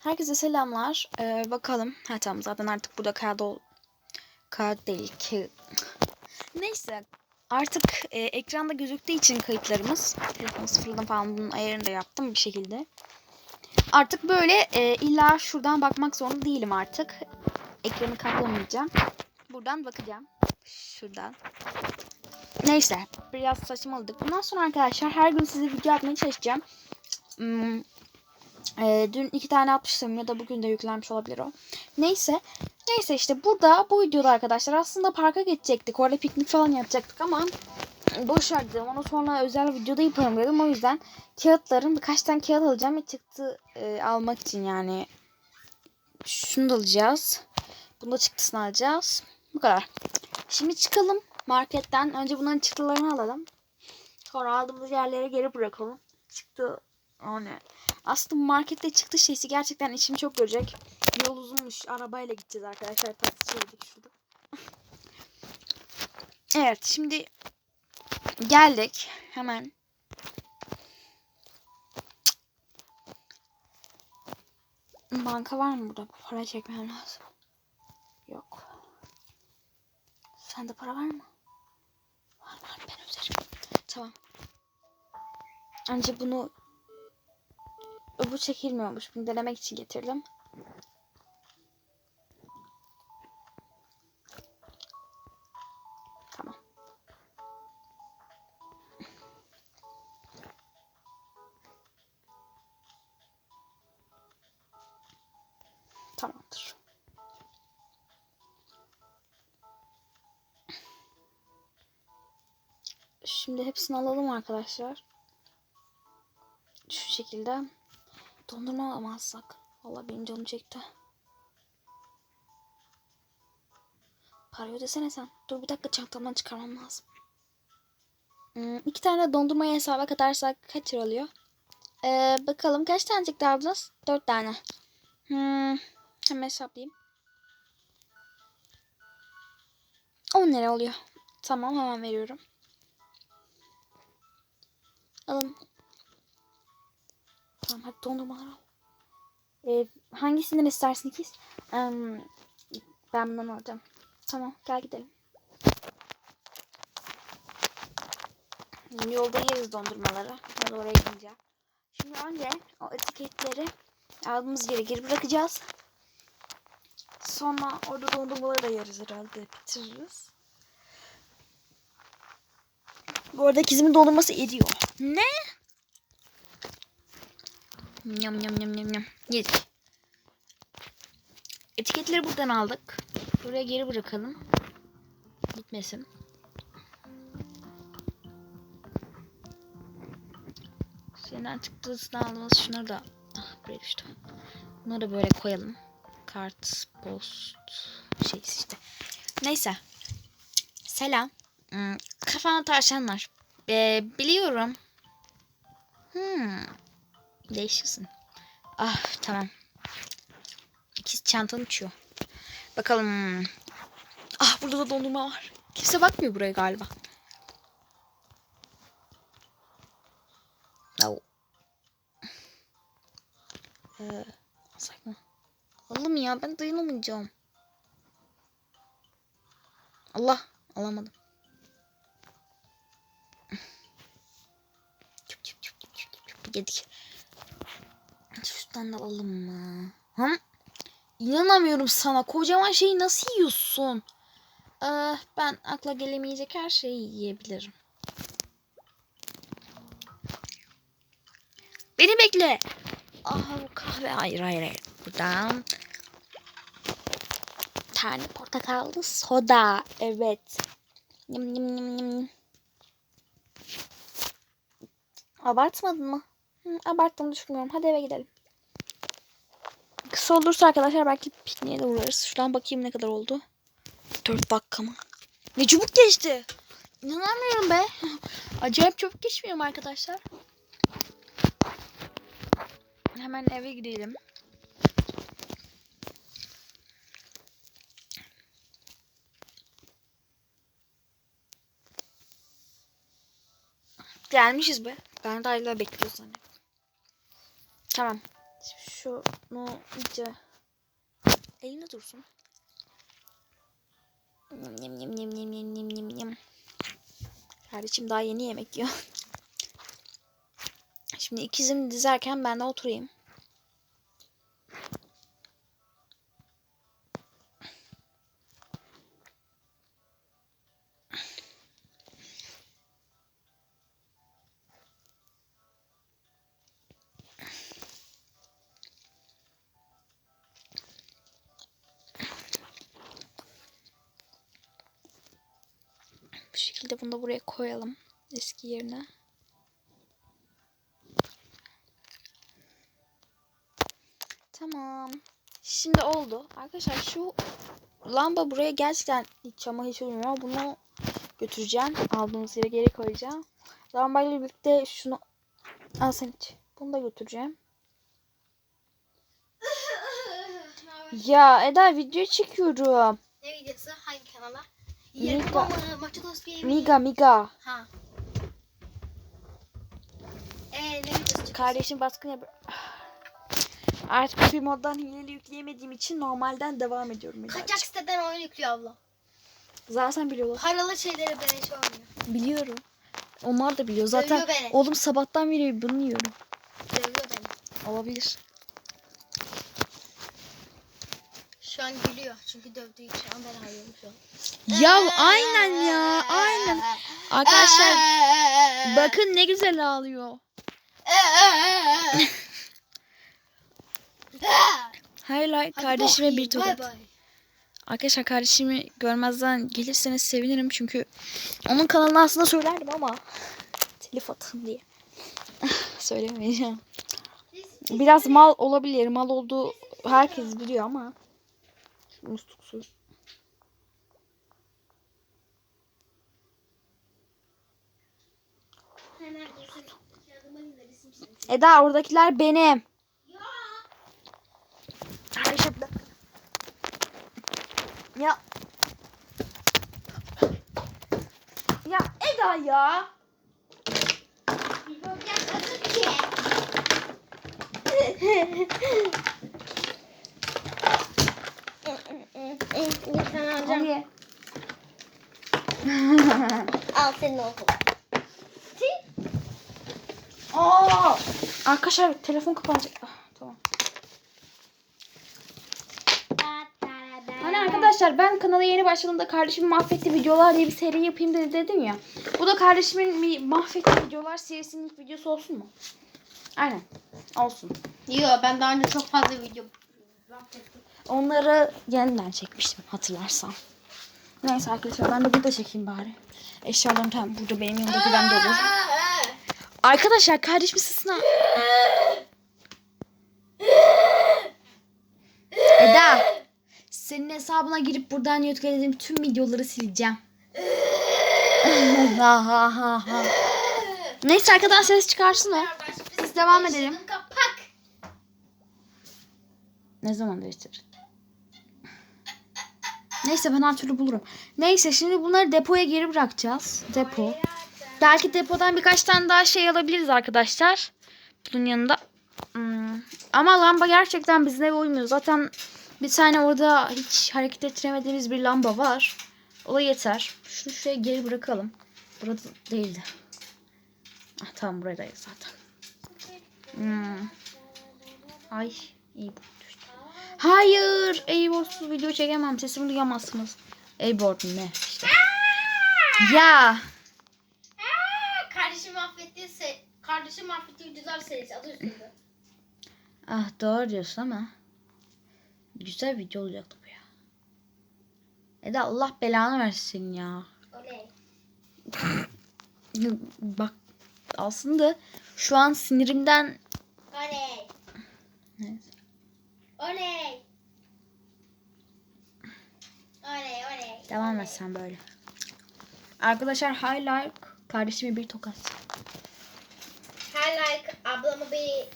Herkese selamlar. Ee, bakalım. Ha tamam zaten artık burada kağıt ol... Kağıt değil ki. Neyse. Artık e, ekranda gözüktüğü için kayıtlarımız. Telefonu sıfırladım falan bunun ayarını da yaptım bir şekilde. Artık böyle e, illa şuradan bakmak zorunda değilim artık. Ekranı kaplamayacağım. Buradan bakacağım. Şuradan. Neyse. Biraz saçmaladık. Bundan sonra arkadaşlar her gün size video atmaya çalışacağım. Hmm, e, dün iki tane atmıştım ya da bugün de yüklenmiş olabilir o. Neyse. Neyse işte burada bu videoda arkadaşlar aslında parka geçecektik. Orada piknik falan yapacaktık ama boş ver. Onu sonra özel videoda yaparım dedim. O yüzden kağıtların birkaç tane kağıt alacağım ve çıktı e, almak için yani. Şunu da alacağız. Bunu da çıktısını alacağız. Bu kadar. Şimdi çıkalım marketten. Önce bunların çıktılarını alalım. Sonra aldığımız yerlere geri bırakalım. Çıktı o ne? Aslında markette çıktı şeysi gerçekten içim çok görecek. Yol uzunmuş. Arabayla gideceğiz arkadaşlar. Taksi çevirdik şurada. evet şimdi geldik. Hemen. Banka var mı burada? Para çekmem lazım. Yok. Sende para var mı? Var var ben öderim. Tamam. Önce bunu bu çekilmiyormuş. Bunu denemek için getirdim. Tamam. Tamamdır. Şimdi hepsini alalım arkadaşlar. Şu şekilde. Dondurma alamazsak. Vallahi benim canım çekti. Parayı ödesene sen. Dur bir dakika çantamdan çıkarmam lazım. Hmm, iki tane dondurmayı hesaba katarsak kaç lira oluyor? Ee, bakalım kaç tanecik aldınız? Dört tane. Hmm, hemen hesaplayayım. 10 lira oluyor. Tamam hemen veriyorum. Alın. Tamam hadi dondurmalar al. Ee, hangisinden istersin ikiz? Em, ben bundan alacağım. Tamam gel gidelim. Yolda yeriz dondurmaları. Ben oraya gideceğim. Şimdi önce o etiketleri aldığımız yere geri bırakacağız. Sonra orada dondurmaları da yeriz herhalde. Bitiririz. Bu arada kizimin dondurması ediyor. Ne? Yam yam yam yam yam. Yedik. Etiketleri buradan aldık. Buraya geri bırakalım. Gitmesin. Şeyden çıktısını aldığımız şunları da ah, buraya düştü. Bunları da böyle koyalım. Kart, post, şey işte. Neyse. Selam. Hmm, kafana tavşanlar. Ee, biliyorum. Hmm. Değişiksin. Ah tamam. İkiz çantam uçuyor. Bakalım. Ah burada da dondurma var. Kimse bakmıyor buraya galiba. Oh. Ee? Alalım ya ben dayanamayacağım. Allah alamadım. Yedik. Da alalım mı? Hı? İnanamıyorum sana. Kocaman şeyi nasıl yiyorsun? Ee, ben akla gelemeyecek her şeyi yiyebilirim. Beni bekle. Bu kahve. Hayır hayır hayır. Buradan. Tane portakallı soda. Evet. Yum yum yum yum. Abartmadın mı? Hı, abarttığımı düşünmüyorum. Hadi eve gidelim. Kısa olursa arkadaşlar belki pikniğe de uğrarız. Şuradan bakayım ne kadar oldu. 4 dakika mı? Ne çabuk geçti. İnanamıyorum be. Acayip çabuk geçmiyor mu arkadaşlar? Hemen eve gidelim. Gelmişiz be. Ben de hala bekliyoruz. Tamam. Şimdi şunu iyice eline dursun. Yem yem yem yem yem yem yem yem. Kardeşim daha yeni yemek yiyor. Şimdi ikizim dizerken ben de oturayım. Şekilde bunu da buraya koyalım. Eski yerine. Tamam. Şimdi oldu. Arkadaşlar şu lamba buraya gerçekten hiç çama hiç uymuyor. Bunu götüreceğim. Aldığımız yere geri koyacağım. Lambayla birlikte şunu al sen iç. Bunu da götüreceğim. Ya Eda video çekiyorum. Ne videosu? Hangi kanala? Miga. Miga miga. Ha. Eee ne videosu? çekiyorsun? Kardeşim baskın yap. Artık bir moddan hileli yükleyemediğim için normalden devam ediyorum. Kaçak siteden oyun yüklüyor abla. Zaten biliyorlar. Paralı şeyleri beleş olmuyor. Biliyorum. Onlar da biliyor. Zaten Dövüyor beni. oğlum sabahtan beri bunu yiyorum. Dövüyor beni. Olabilir. Şu an gülüyor çünkü dövdüğü için ama ben hayırım şu an. Ya aynen ya. Aynen. Arkadaşlar bakın ne güzel ağlıyor. Hayır kardeşime bir. Bay bay. Arkadaşlar kardeşimi görmezden gelirseniz sevinirim çünkü onun kanalını aslında söylerdim ama telif atın diye. Söylemeyeceğim. Biraz mal olabilir. Mal olduğu herkes biliyor ama. Musluk su. Hemen olsun. Yardıma gider, isim çizelim. Eda oradakiler benim. Kardeşim bir dakika. Ya. Eda ya. Hadi. Al senin olsun. Aa! Arkadaşlar telefon kapanacak. Ah, tamam. Hani arkadaşlar ben kanala yeni başladığımda kardeşimin mahvetti videolar diye bir seri yapayım dedi dedim ya. Bu da kardeşimin bir mahvetti videolar serisinin ilk videosu olsun mu? Aynen. Olsun. Yo ben daha önce çok fazla video Onları yeniden çekmiştim hatırlarsan. Neyse arkadaşlar ben de burada çekeyim bari. Eşyalarım tam burada benim yanımda güvende olur. Arkadaşlar kardeşimin sesine... Eda. Senin hesabına girip buradan yüklediğim tüm videoları sileceğim. ha ha ha ha. Neyse arkadan ses çıkarsın o. Biz devam edelim. Kapak. Ne zaman değiştirir? Neyse ben her türlü bulurum. Neyse şimdi bunları depoya geri bırakacağız. Depo. Belki depodan birkaç tane daha şey alabiliriz arkadaşlar. Bunun yanında. Hmm. Ama lamba gerçekten bizim eve uymuyor. Zaten bir tane orada hiç hareket ettiremediğimiz bir lamba var. O da yeter. Şunu şuraya geri bırakalım. Burada değildi. Ah, tamam buradayız zaten. Hmm. Ay iyi bu. Hayır. Eyborsuz video çekemem. Sesimi duyamazsınız. Eyboard ne işte. Ya. Kardeşim se Kardeşim mahvettiği videolar serisi adı üstünde. Ah doğru diyorsun ama. Güzel video olacaktı bu ya. Eda Allah belanı versin ya. Oley. Bak aslında şu an sinirimden Oley. Neyse. Oley. Oley oley. devam et sen böyle. Arkadaşlar high like kardeşime bir tokat. Her like ablamı bir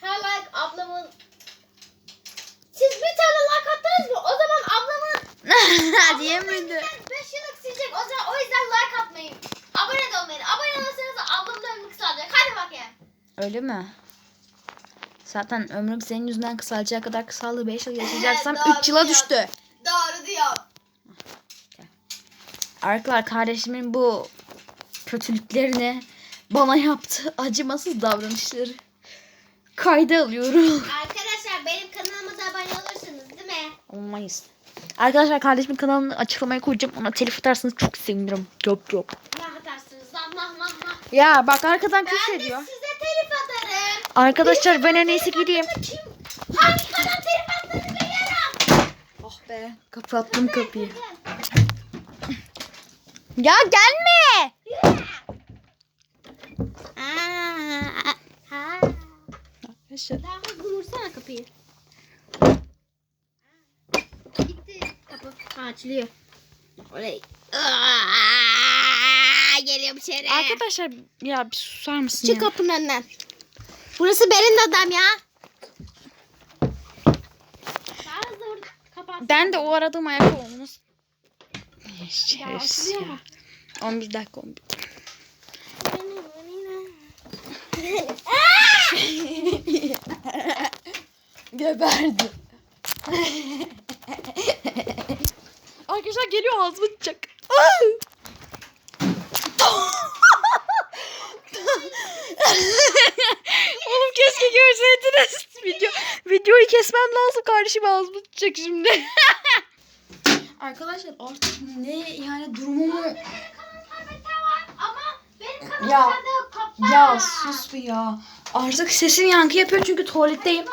Her like ablamın Siz bir tane like attınız mı? O zaman ablamın Diyemedi. 5 yıllık silecek. O zaman o yüzden like atmayın. Abone de olmayın. Abone olursanız ablamın ömrü kısalacak. Hadi bakayım. Öyle mi? Zaten ömrüm senin yüzünden kısalacağı kadar kısaldı. 5 yıl yaşayacaksam Doğru 3 yıla düştü. Doğru diyor. Arkadaşlar kardeşimin bu kötülüklerini bana yaptı. Acımasız davranışları. Kayda alıyorum. Arkadaşlar benim kanalıma da abone olursunuz değil mi? Olmayız. Arkadaşlar kardeşimin kanalını açıklamaya koyacağım. Ona telif atarsanız çok sevinirim. Çok çok. Ne atarsınız mah mah mah. Ya bak arkadan küfür Ben de ediyor. size. Arkadaşlar ben en iyisi gideyim. Hangi. Oh be. Kapattım kapıyı. Ya gelme. Arkadaşlar. Daha vursana kapıyı. Gitti kapı. Ha, açılıyor. Oley. Aa, geliyorum içeri. Arkadaşlar ya bir susar mısın Çık ya? kapının önünden. Burası benim odam ya. Ben de o aradığım ayakkabı nasıl? Ya, Şerefsiz açılıyor ya. mu? 11 dakika 11. Geberdi. Arkadaşlar geliyor ağzıma çıkacak. Oğlum keşke görseydiniz. Video, videoyu kesmem lazım kardeşim ağzıma çıkacak şimdi. Arkadaşlar artık ne yani durumumu Ama benim kanalımda Ya. Ya sus bir ya. Artık sesim yankı yapıyor çünkü tuvaletteyim.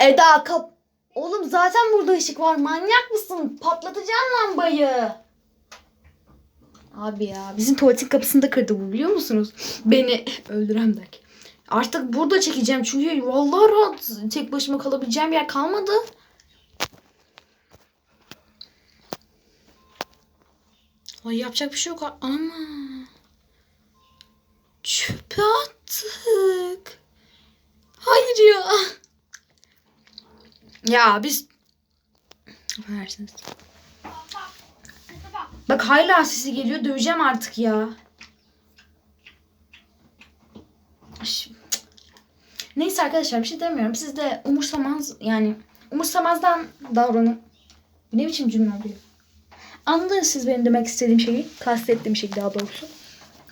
Eda kap... Oğlum zaten burada ışık var. Manyak mısın? Patlatacaksın lambayı. Abi ya bizim tuvaletin kapısını da kırdı bu biliyor musunuz? Beni öldüren belki. Artık burada çekeceğim çünkü vallahi rahat tek başıma kalabileceğim yer kalmadı. Ay yapacak bir şey yok. Ama çöpe attık. Hayır ya. Ya biz Affedersiniz. Bak hala sesi geliyor. Döveceğim artık ya. Neyse arkadaşlar bir şey demiyorum. Siz de umursamaz yani umursamazdan davranın. Ne biçim cümle oluyor? Anladınız siz benim demek istediğim şeyi. Kastettiğim şey daha doğrusu.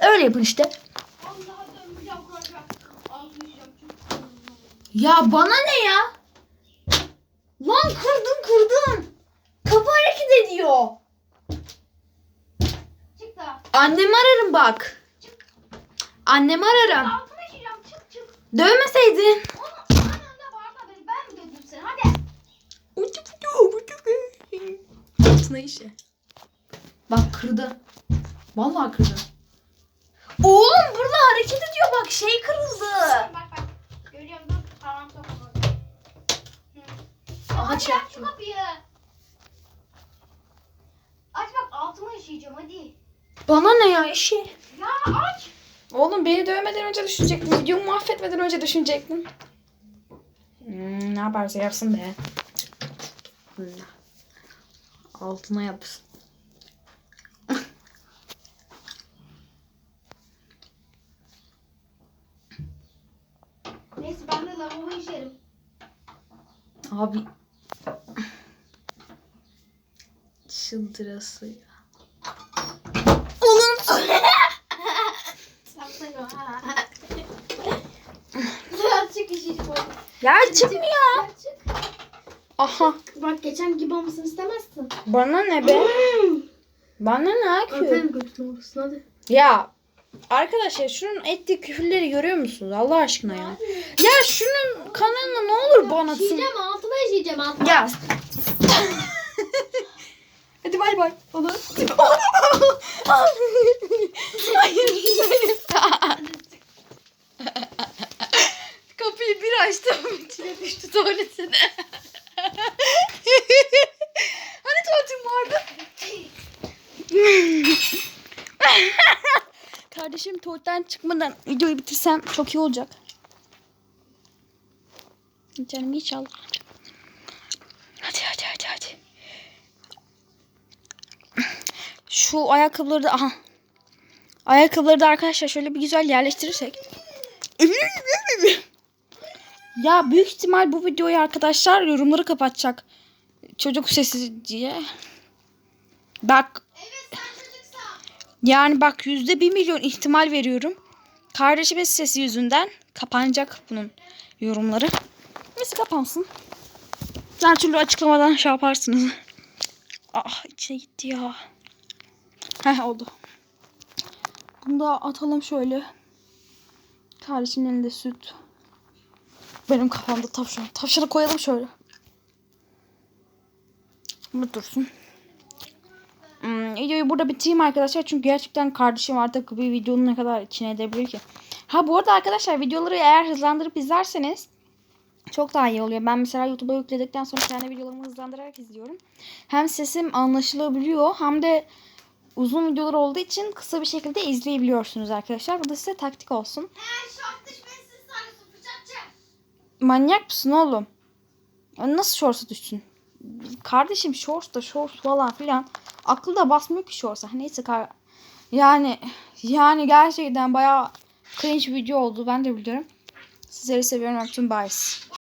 Öyle yapın işte. Ya bana ne ya? Lan kırdın kırdın. Kapı hareket ediyor. Annemi ararım bak. Annemi ararım. Altıma işeceğim çık çık. Dövmeseydin. Altına işe. Bak kırdı. Vallahi kırdı. Oğlum burada hareket ediyor bak şey kırıldı. Bak bak. Görüyorum dur. Tamam sokma. Aha Aç çek. aç kapıyı. Aç bak altıma işeyeceğim hadi. Bana ne ya işi? Ya aç. Oğlum beni dövmeden önce düşünecektin. Videomu mahvetmeden önce düşünecektin. Hmm, ne yaparsa yapsın be. Hmm. Altına yapsın. Neyse ben de lavabo işerim. Abi. Çıldırası ya. Oğlum Saklayın. Ya çıkmıyor. Çık. Aha. Bak geçen gibi olmasını istemezsin. Bana ne be? Bana ne akıyor? Hadi. Ya arkadaşlar şunun ettiği küfürleri görüyor musunuz Allah aşkına ya? Ya şunun kanalına ne olur banatın. İşeyeceğim altıma işeyeceğim altıma. Ya. Hadi bay bay. Olur. Hayır. Kapıyı bir açtım. İçine düştü tuvaletine. hani tuvaletim vardı? Kardeşim tuvaletten çıkmadan videoyu bitirsem çok iyi olacak. Canım inşallah. Hadi hadi hadi hadi. Şu ayakkabıları da aha. Ayakkabıları da arkadaşlar şöyle bir güzel yerleştirirsek. Ya büyük ihtimal bu videoyu arkadaşlar yorumları kapatacak. Çocuk sesi diye. Bak Evet yani bak yüzde bir milyon ihtimal veriyorum. Kardeşimin sesi yüzünden kapanacak bunun yorumları. Neyse kapansın. Her türlü açıklamadan şey yaparsınız. Ah içine gitti ya. Heh oldu. Bunu da atalım şöyle. Kardeşimin elinde süt. Benim kafamda tavşan. Tavşanı koyalım şöyle. Bu dursun. Hmm, videoyu burada bitireyim arkadaşlar. Çünkü gerçekten kardeşim artık bir videonun ne kadar içine edebilir ki. Ha bu arada arkadaşlar videoları eğer hızlandırıp izlerseniz çok daha iyi oluyor. Ben mesela YouTube'a yükledikten sonra kendi videolarımı hızlandırarak izliyorum. Hem sesim anlaşılabiliyor hem de uzun videolar olduğu için kısa bir şekilde izleyebiliyorsunuz arkadaşlar. Bu da size taktik olsun. Eğer şort düşmesini sanıyorsun bıçakçı. Manyak mısın oğlum? Nasıl shorts'a düşsün? Kardeşim shorts da shorts falan filan. Aklı da basmıyor ki shorts'a. Neyse kar yani yani gerçekten bayağı cringe video oldu. Ben de biliyorum. Sizleri seviyorum. Öptüm. Bye.